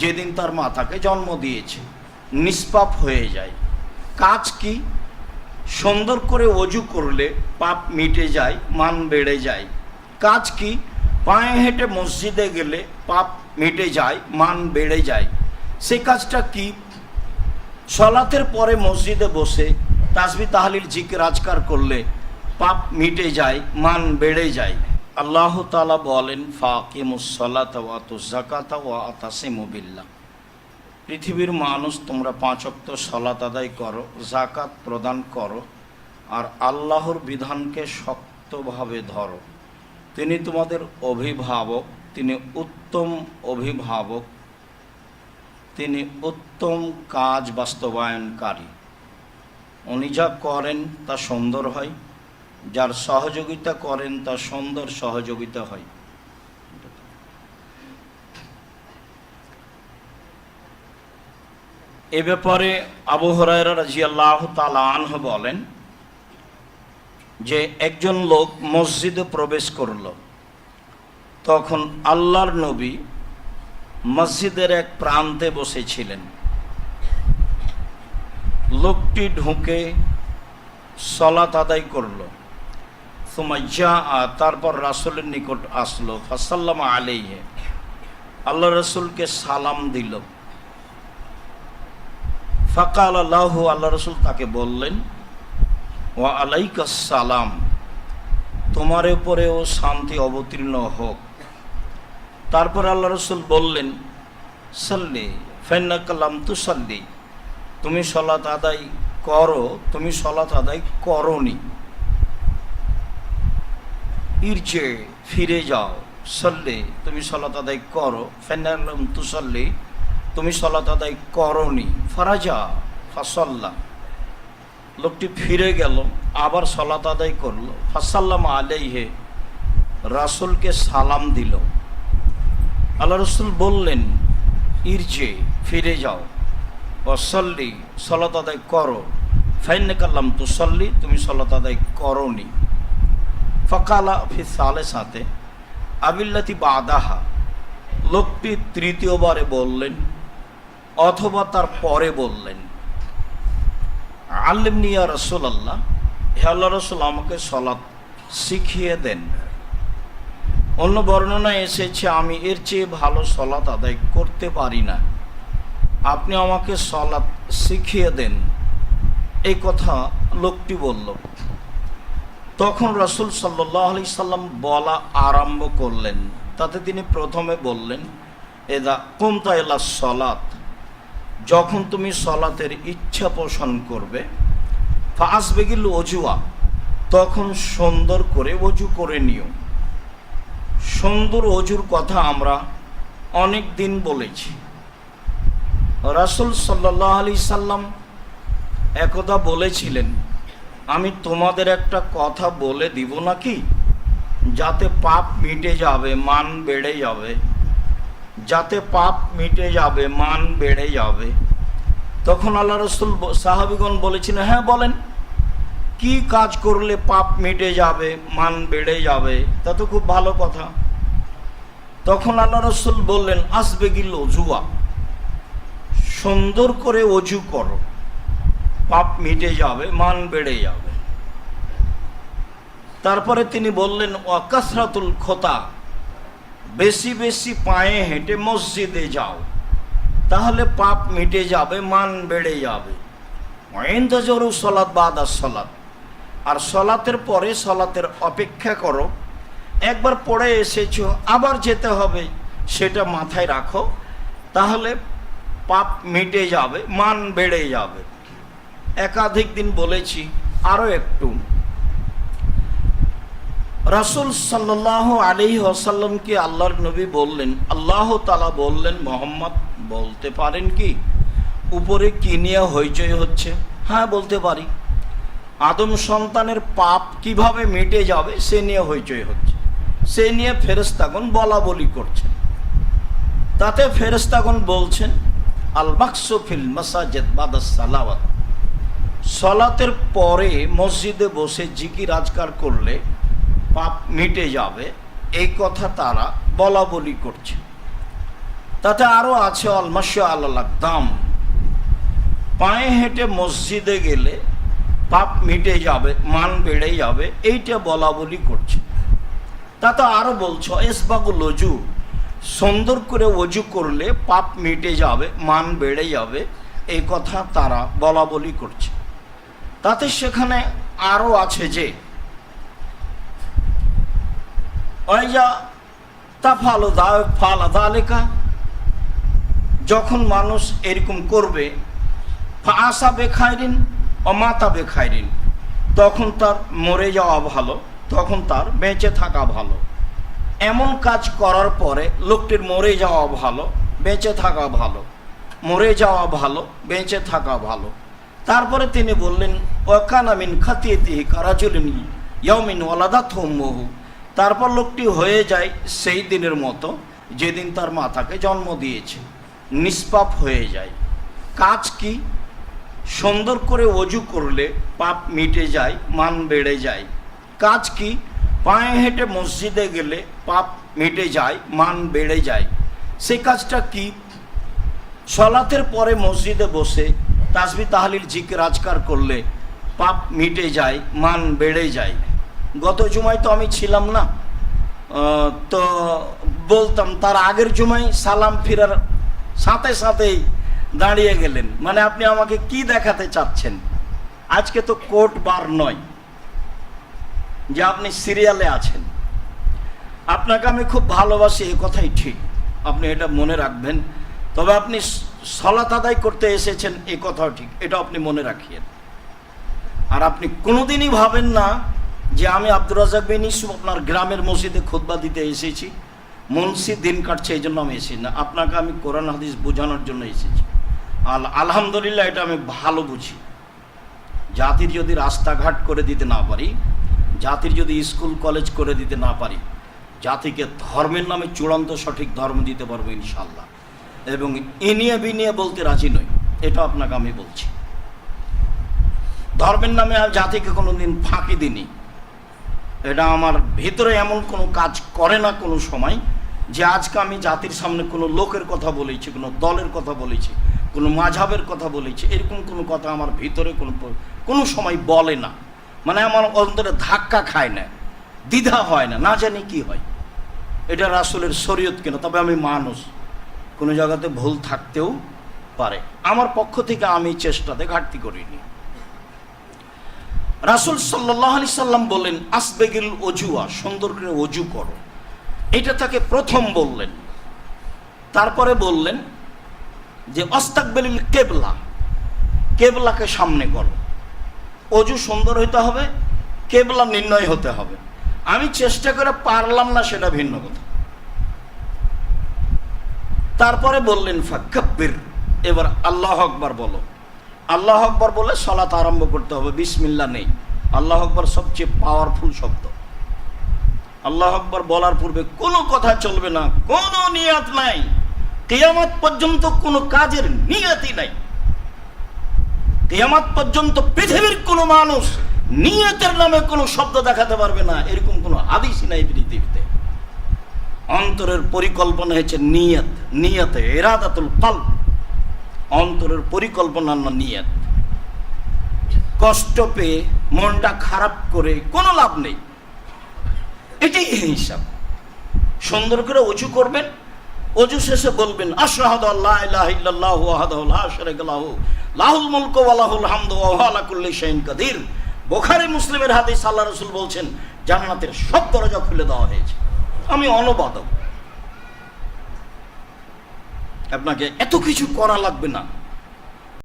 যেদিন তার মাতাকে জন্ম দিয়েছে, নিষ্পাপ হয়ে যায়। কাজ কি? সুন্দর করে অজু করলে পাপ মিটে যায়, মান বেড়ে যায়। কাজ কি? পায়ে হেঁটে মসজিদে গেলে পাপ মিটে যায়, মান বেড়ে যায়। সে কাজটা কি? সলাতের পরে মসজিদে বসে তাসবি তাহলিল জিকির আজকার করলে পাপ মিটে যায়, মান বেড়ে যায়। আল্লাহ তালা বলেন ফাকিমুসলাত ওয়াতু জাকাত ওয়া পৃথিবীর মানুষ, তোমরা পাঁচ অক্ত সলাত আদায় করো জাকাত প্রদান করো, আর আল্লাহর বিধানকে শক্তভাবে ধরো। তিনি তোমাদের অভিভাবক, তিনি উত্তম অভিভাবক, তিনি উত্তম কাজ বাস্তবায়নকারী। উনি যা করেন তা সুন্দর হয়। যার সহযোগিতা করেন তা সুন্দর সহযোগিতা হয়। এ ব্যাপারে আবু হরাইরা রাজিয়াল্লাহ বলেন যে, একজন লোক মসজিদে প্রবেশ করল। তখন আল্লাহর নবী মসজিদের এক প্রান্তে বসেছিলেন। লোকটি ঢুকে সলাত আদায় করল। তারপর রাসুলের নিকট আসলো, ফাসাল্লাম আলাইহে। আল্লাহ রসুলকে সালাম দিল। ফাঁকা আল্লাহ আল্লাহ রসুল তাকে বললেন ও আলাইকাস সালাম, তোমার উপরেও শান্তি অবতীর্ণ হোক। তারপর আল্লাহ রসুল বললেন, সাল্লি ফেন্না কালাম তু সাল্লি তুমি সলাত আদায় করো, তুমি সলাত আদায় করনি। ইরচে ফিরে যাও, সল্লে, তুমি সলাত আদায় করো। ফেন্না কালাম তু সাল্লি, তুমি সলাত আদায় করনি। ফারাজা ফাসল্লা লোকটি ফিরে গেল, আবার সলাত আদায় করল। ফাসাল্লাম আলাইহে, রাসুলকে সালাম দিল। আল্লাহ রসুল বললেন, ইরজে, ফিরে যাও। অসল্লি সলাত আদায় করো। ফাইনে কাল্লাম তু সল্লি তুমি সলাত আদায় করনি। ফকালা ফি সালে সাথে আবিল্লাতি বাদাহা। লোকটি তৃতীয়বারে বললেন, অথবা তার পরে বললেন আল্লিমনিয়া রসুল আল্লাহ হে রসুল, আমাকে সলাৎ শিখিয়ে দেন। অন্য বর্ণনায় এসেছে, আমি এর চেয়ে ভালো সলাৎ আদায় করতে পারি না। আপনি আমাকে সলাৎ শিখিয়ে দেন। এই কথা লোকটি বলল। তখন রসুল সাল্লাহ আলি সাল্লাম বলা আরম্ভ করলেন। তাতে তিনি প্রথমে বললেন, এদা কুমতা এলা সলাৎ যখন তুমি সলাতের ইচ্ছা পোষণ করবে ফাঁস বেগিল অজুয়া তখন সুন্দর করে অজু করে নিও। সুন্দর অজুর কথা আমরা অনেক দিন বলেছি। রাসুল সাল্লাহ আলি সাল্লাম একদা বলেছিলেন আমি তোমাদের একটা কথা বলে দিব নাকি? যাতে পাপ মিটে যাবে, মান বেড়ে যাবে। যাতে পাপ মিটে যাবে, মান বেড়ে যাবে। তখন আল্লাহ রসুল সাহাবিগণ বলেছিলেন হ্যাঁ বলেন। কি কাজ করলে পাপ মিটে যাবে, মান বেড়ে যাবে? তা তো খুব ভালো কথা। তখন আল্লাহ রসুল বললেন, আসবে গিল অজুয়া। সুন্দর করে অজু করো। পাপ মিটে যাবে, মান বেড়ে যাবে। তারপরে তিনি বললেন ওয়াকাসরাতুল খোতা, বেশি বেশি পায়ে হেঁটে মসজিদে যাও, তাহলে পাপ মিটে যাবে, মান বেড়ে যাবে। জরু সলাৎ বাদ সলাৎ আর সলাতের পরে সলাতের অপেক্ষা করো। একবার পড়ে এসেছ, আবার যেতে হবে, সেটা মাথায় রাখো, তাহলে পাপ মিটে যাবে, মান বেড়ে যাবে। একাধিক দিন বলেছি আরও একটু। রাসুল সাল্লাহ আলী আসাল্লামকে আল্লাহর নবী বললেন, আল্লাহ তালা বললেন, মোহাম্মদ, বলতে পারেন কি? উপরে কি নিয়ে হইচই হচ্ছে? হ্যাঁ বলতে পারি। আদম সন্তানের পাপ কীভাবে মিটে যাবে, সে নিয়ে হইচই হচ্ছে। সে নিয়ে ফেরেস্তাগণ বলা বলি করছেন। তাতে ফেরেস্তাগণ বলছেন আল মাকসুফিল মাসাজেদ বাদাস সালাওয়াত সলাতের পরে মসজিদে বসে জিকির আজকার করলে পাপ মিটে যাবে, এই কথা তারা বলা বলি করছে। তাতে আরও আছে অলমাস্য আল্লাহ দাম। পায়ে হেঁটে মসজিদে গেলে পাপ মিটে যাবে, মান বেড়ে যাবে, এইটা বলা বলি করছে। তাতে আরও বলছো এসবাগুল অজু সুন্দর করে অজু করলে পাপ মিটে যাবে, মান বেড়ে যাবে, এই কথা তারা বলা বলি করছে। তাতে সেখানে আরও আছে যে যখন মানুষ এরকম করবে বেখাইরিন ও মাতা বেখাইরিন, তখন তার মরে যাওয়া ভালো, তখন তার বেঁচে থাকা ভালো। এমন কাজ করার পরে লোকটির মরে যাওয়া ভালো, বেঁচে থাকা ভালো, মরে যাওয়া ভালো, বেঁচে থাকা ভালো। তারপরে তিনি বললেন ওকানামিন খাতিয়েতিহি কারাজুলিন ইয়মিন ওয়ালাদা থম্মহু তারপর লোকটি হয়ে যায় সেই দিনের মতো, যেদিন তার মাতাকে জন্ম দিয়েছে। নিষ্পাপ হয়ে যায়। কাজ কি? সুন্দর করে অজু করলে পাপ মিটে যায়, মান বেড়ে যায়। কাজ কি? পায়ে হেঁটে মসজিদে গেলে পাপ মিটে যায়, মান বেড়ে যায়। সে কাজটা কি? সলাতের পরে মসজিদে বসে তাসবি তাহালিল জিকির আজকার করলে পাপ মিটে যায়, মান বেড়ে যায়। গত জুমায় তো আমি ছিলাম না। তো বলতাম তার আগের জুমায় সালাম ফিরার সাথে সাথেই দাঁড়িয়ে গেলেন। মানে আপনি আমাকে কি দেখাতে চাচ্ছেন? আজকে তো কোর্ট বার নয় যে আপনি সিরিয়ালে আছেন। আপনাকে আমি খুব ভালোবাসি, এ কথাই ঠিক। আপনি এটা মনে রাখবেন। তবে আপনি সলাত আদায় করতে এসেছেন, এ কথাও ঠিক। এটা আপনি মনে রাখিয়েন। আর আপনি কোনোদিনই ভাবেন না যে আমি আব্দুর রাজাক বিন ইসুফ আপনার গ্রামের মসজিদে খুতবা দিতে এসেছি, মুন্সি দিন কাটছে, এই জন্য আমি এসেছি না। আপনাকে আমি কোরআন, হাদিস বোঝানোর জন্য এসেছি। আল, আলহামদুলিল্লাহ, এটা আমি ভালো বুঝি। জাতির যদি রাস্তাঘাট করে দিতে না পারি, জাতির যদি স্কুল, কলেজ করে দিতে না পারি, জাতিকে ধর্মের নামে চূড়ান্ত সঠিক ধর্ম দিতে পারব ইনশাল্লাহ এবং ইনিয়ে বিনিয়ে বলতে রাজি নই। এটা আপনাকে আমি বলছি। ধর্মের নামে আর জাতিকে কোনোদিন ফাঁকি দিনি এটা আমার ভিতরে এমন কোনো কাজ করে না কোনো সময় যে আজকে আমি জাতির সামনে কোনো লোকের কথা বলেছি, কোনো দলের কথা বলেছি, কোনো মাঝাবের কথা বলেছি, এরকম কোনো কথা আমার ভিতরে কোনো কোনো সময় বলে না। মানে আমার অন্তরে ধাক্কা খায় না, দ্বিধা হয় না না জানি কি হয়। এটা রাসুলের শরীয়ত কিনা, তবে আমি মানুষ। কোনো জায়গাতে ভুল থাকতেও পারে। আমার পক্ষ থেকে আমি চেষ্টাতে ঘাটতি করিনি। রাসুল সাল্লাহ আলি সাল্লাম বললেন, আসবেগিল অজুয়া সুন্দর করে অজু করো। এটা তাকে প্রথম বললেন। তারপরে বললেন যে, অস্তাকবেলিল কেবলা, কেবলাকে সামনে করো। অজু সুন্দর হইতে হবে, কেবলা নির্ণয় হতে হবে। আমি চেষ্টা করে পারলাম না, সেটা ভিন্ন কথা। তারপরে বললেন ফাক্কাব্বির এবার আল্লাহ আকবার বলো। আল্লাহ আকবর বলে সলাত আরম্ভ করতে হবে বিসমিল্লা নেই। আল্লাহ আকবর সবচেয়ে পাওয়ারফুল শব্দ। আল্লাহ আকবর বলার পূর্বে কোনো কথা চলবে না, কোনো নিয়াত নাই। কেয়ামত পর্যন্ত কোনো কাজের নিয়াতই নাই। কেয়ামত পর্যন্ত পৃথিবীর কোনো মানুষ নিয়তের নামে কোনো শব্দ দেখাতে পারবে না, এরকম কোনো আদিসই নাই পৃথিবীতে। অন্তরের পরিকল্পনা হয়েছে নিয়ত, নিয়তে, এরাদাতুল পাল অন্তরের পরিকল্পনা না নিয়ত। কষ্ট পেয়ে মনটা খারাপ করে কোনো লাভ নেই। এটাই হিসাব। সুন্দর করে অজু করবেন অজু শেষে বলবেন, আশহাদু আল্লাহ ইলাহা ইল্লাল্লাহু ওয়াহদাহু লা শারীকা লাহু, লাহুল মুলকু ওয়া লাহুল হামদু ওয়া হুয়া আলা কুল্লি শাইইন কাদির। বুখারী মুসলিমের হাদিস আল্লাহ রাসূল বলছেন, জান্নাতের সব দরজা খুলে দেওয়া হয়েছে। আমি অনুবাদক। আপনাকে এত কিছু করা লাগবে না।